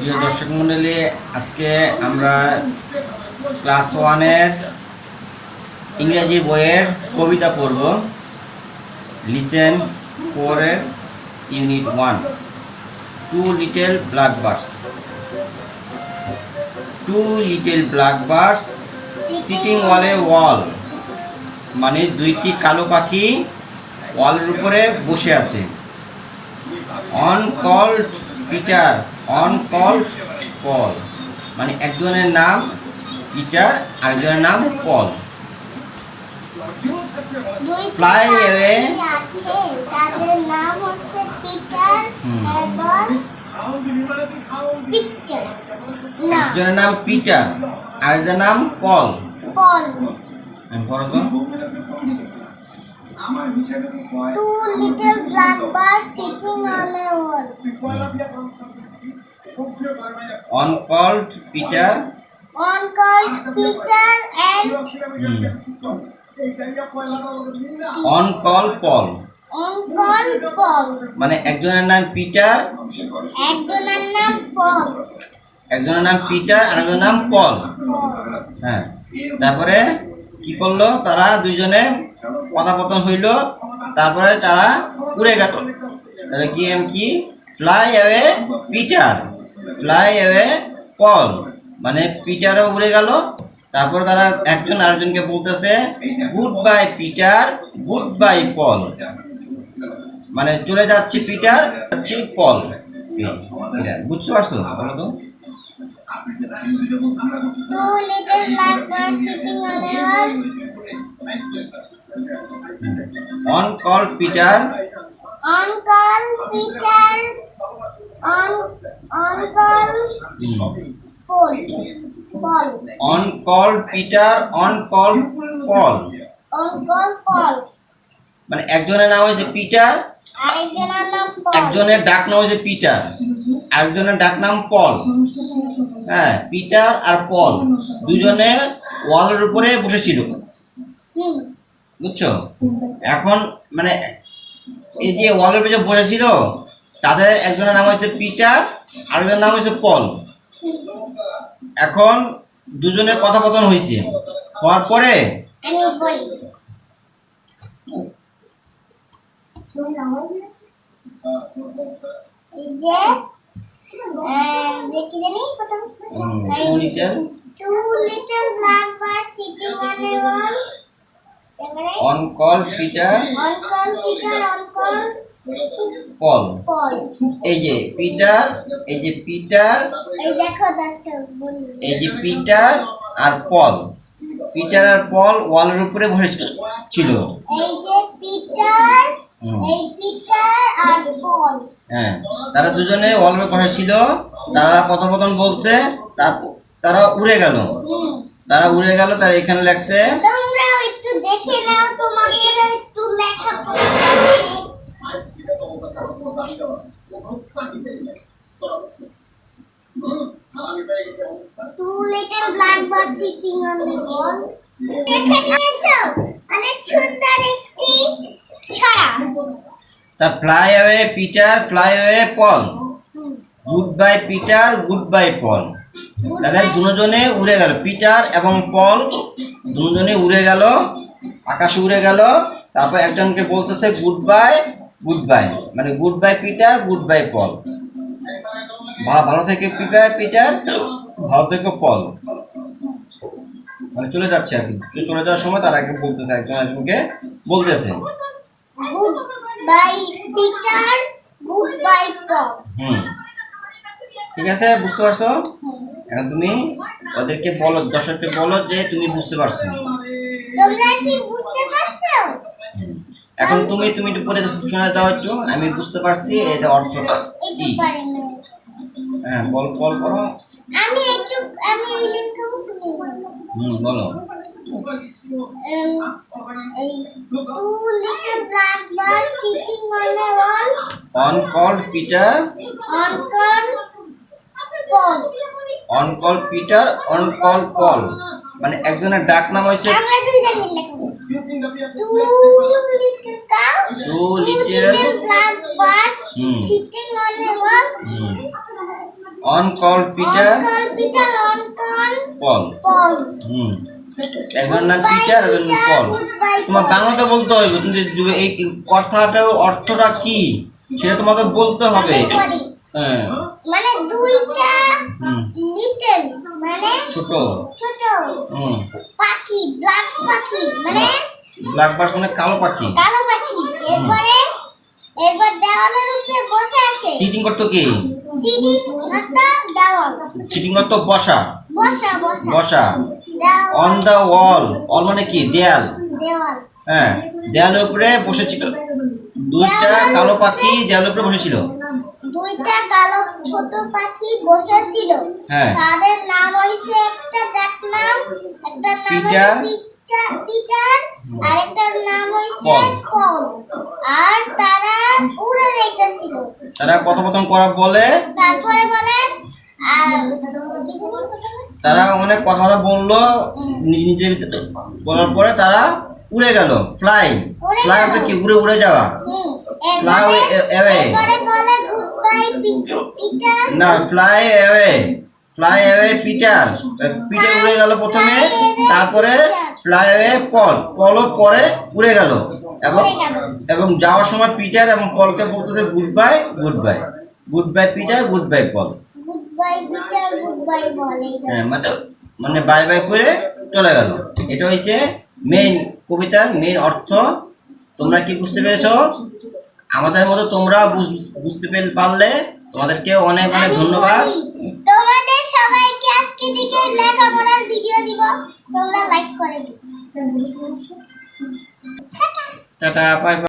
প্রিয় দর্শক মণ্ডলী আজকে আমরা ক্লাস ওয়ানের ইংরেজি বইয়ের কবিতা পড়ব। লিসেন ফোরের unit one two little black birds two little black birds sitting a wall মানে দুইটি কালো পাখি ওয়ালের উপরে বসে আছে। One called Peter one called Paul মানে একজনের নাম পিটার আরেকজনের নাম পল away. আছে তাদের নাম হচ্ছে পিটার। এবং পিকচার একজনের নাম পিটার আরেকজনের নাম Paul Paul one called Peter One called Peter and one call Paul one called Paul. মানে একজনের নাম পিটার একজনের নাম পল একজনের নাম পিটার আরেকজনের নাম পল হ্যাঁ। তারপরে কি করল? তারা দুইজনে কথাপতন হইল। তারপরে তারা উড়ে গেল। তাহলে কি এম কি? Fly away Peter fly away Paul মানে পিটারও উড়ে গেল। তারপর তারা একজন আরেকজনকে বলতেছে goodbye Peter goodbye Paul মানে চলে যাচ্ছি পিটার যাচ্ছি পল বুঝতে পারছ বলো তো? One call Peter on call Paul. One call Peter one call Paul. মানে একজনের নাম হয়েছে পিটার. একজনের ডাক নাম হয়েছে পিটার আরেকজনের ডাক নাম পল। হ্যাঁ পিটার আর পল। দুজনে ওয়ালের উপরে বসেছিল। বুঝছ? এখন মানে এই যে ওয়ালের উপরে বসেছিল তাদের একজনের নাম হয়েছে পিটার, আরেকজনের নাম হয়েছে পল। এখন দুজনের কথাপতন হয়েছে হওয়ার পরে যে Peter one Peter one Paul. এই যে পিটার এই যে পিটার এই যে পিটার আর পল। পিটার আর পল ওয়ালের উপরে বসে ছিল। এই যে পিটার এই পিটার আর পল। হ্যাঁ তারা দুজনে ওয়ালের বসে ছিল। তারা কথোপকথন বলছে তারপর তারা উড়ে গেল। তারা উড়ে গেল তারা এখানে লেখছে তোমরাও একটু দেখে নাও তোমাদের একটু লেখা little black bird sitting on the wall দেখে নিয়েছো অনেক সুন্দর একটি ছড়া তা fly away Peter fly away Paul goodbye Peter goodbye Paul তাহলে দুজনে উড়ে গেল পিটার এবং পল দুজনে উড়ে গেল, আকাশে উড়ে গেল, তারপর একজনকে বলতেছে গুড বাই গুড বাই মানে goodbye Peter goodbye Paul ভালো থেকে পিটার পিটার ভালো থেকে পল মানে চলে যাচ্ছে আর কি। চলে যাওয়ার সময় তারা আগে বলতেছে একজন একজনকে বলতেছে। Goodbye Peter goodbye Paul হুম। ঠিক আছে বুঝতে পারছ? এখন তুমি ওদেরকে বলো দর্শককে বলো যে তুমি বুঝতে পারছ। তোমরা কি বুঝতে পারছ? এখন তুমি তুমি একটু পরে শোনা দাও একটু আমি বুঝতে পারছি এটা অর্থ কি। হ্যাঁ বল বল করো আমি একটু আমি এই লিঙ্ক তুমি। হুম বলো। a two little black birds sitting on a wall one call Peter on. One call Peter one call Paul মানে একজনের ডাক নাম হয়েছে অন কল পিটার পল হুম একজনের নাম পিটার একজন পল তোমার বাংলাতে বলতে হবে তুমি এই কথাটার অর্থটা কি সেটা তোমাকে বলতে হবে। হ্যাঁ। মানে দুইটা লিটল মানে ছোট। ছোট। হুম। পাখি ব্ল্যাক পাখি মানে ব্ল্যাক বার্ড মানে কালো পাখি। কালো পাখি। এরপরে এরপর দেওয়ালের উপরে বসে আছে। সিটিং করতো কি? সিটিং দেওয়াল। সিটিং করতো বসা। বসা বসা। বসা। অন দ্য ওয়াল অল মানে কি? দেয়াল। দেওয়াল। হ্যাঁ। দেয়ালের উপরে বসেছিল দুইটা কালো পাখি দেয়ালের উপরে বসেছিল। দুইটা কালো ছোট পাখি বসে ছিল হ্যাঁ। তাদের নাম হইছে একটা একটার নাম পিটার। হইছে পিটার। পিটার আর একটার নাম হইছে পল। আর তারা উড়ে যাইতেছিল। তারা কথোপকথন করা বলে? তারপরে বলে তারা অনেক কথা বলল নিজে নিজে বলার পরে তারা উড়ে গেল ফ্লাই ফ্লাই। কি উড়ে উড়ে যাওয়া? ফ্লাই Fly না fly away fly away Peter Peter উড়ে গেল প্রথমে তারপরে ফ্লাই অ্যাওয়ে পল পলও পরে উড়ে গেল। এবং এবং যাওয়ার সময় পিটার এবং পলকে বলতেছে goodbye goodbye goodbye Peter goodbye Paul goodbye হ্যাঁ, মানে মানে বাই বাই করে চলে গেল। এটা হয়েছে মেইন কবিতার মেইন অর্থ। তোমরা কি বুঝতে পেরেছ? আমাদের মতো তোমরা বুঝ- বুঝতে পেল পারলে তোমাদেরকে অনেক অনেক ধন্যবাদ। তোমাদের সবাইকে আজকে থেকে লেখাপড়ার ভিডিও দিব। তোমরা লাইক করে দিও। টাটা বাই।